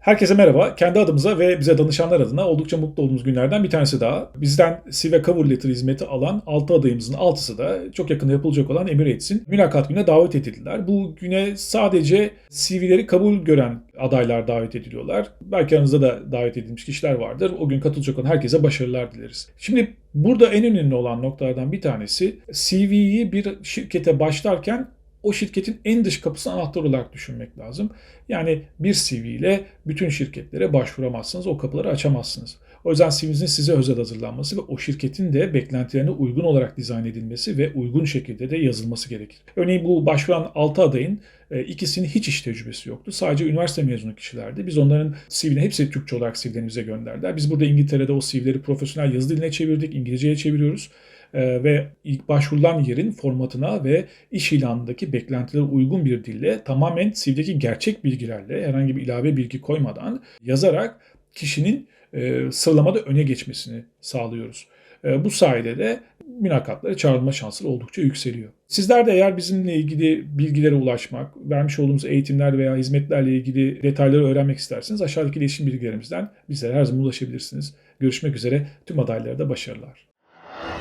Herkese merhaba. Kendi adımıza ve bize danışanlar adına oldukça mutlu olduğumuz günlerden bir tanesi daha. Bizden CV Cover Letter hizmeti alan 6 adayımızın 6'sı da çok yakında yapılacak olan Emirates'in mülakat gününe davet edildiler. Bu güne sadece CV'leri kabul gören adaylar davet ediliyorlar. Belki aranızda da davet edilmiş kişiler vardır. O gün katılacak olan herkese başarılar dileriz. Şimdi burada en önemli olan noktalardan bir tanesi CV'yi bir şirkete başlarken o şirketin en dış kapısı anahtar olarak düşünmek lazım. Yani bir CV ile bütün şirketlere başvuramazsınız, o kapıları açamazsınız. O yüzden CV'nizin size özel hazırlanması ve o şirketin de beklentilerine uygun olarak dizayn edilmesi ve uygun şekilde de yazılması gerekir. Örneğin bu başvuran 6 adayın e, ikisinin hiç iş tecrübesi yoktu. Sadece üniversite mezunu kişilerdi. Biz onların CV'ni hepsi Türkçe olarak CV'lerini bize gönderdiler. Biz burada İngiltere'de o CV'leri profesyonel yazı diline çevirdik, İngilizceye çeviriyoruz ve ilk başvurulan yerin formatına ve iş ilanındaki beklentilere uygun bir dille tamamen CV'deki gerçek bilgilerle herhangi bir ilave bilgi koymadan yazarak kişinin e, sıralamada öne geçmesini sağlıyoruz. E, bu sayede de mülakatlara çağrılma şansları oldukça yükseliyor. Sizler de eğer bizimle ilgili bilgilere ulaşmak, vermiş olduğumuz eğitimler veya hizmetlerle ilgili detayları öğrenmek isterseniz aşağıdaki iletişim bilgilerimizden bizlere her zaman ulaşabilirsiniz. Görüşmek üzere tüm adaylara da başarılar.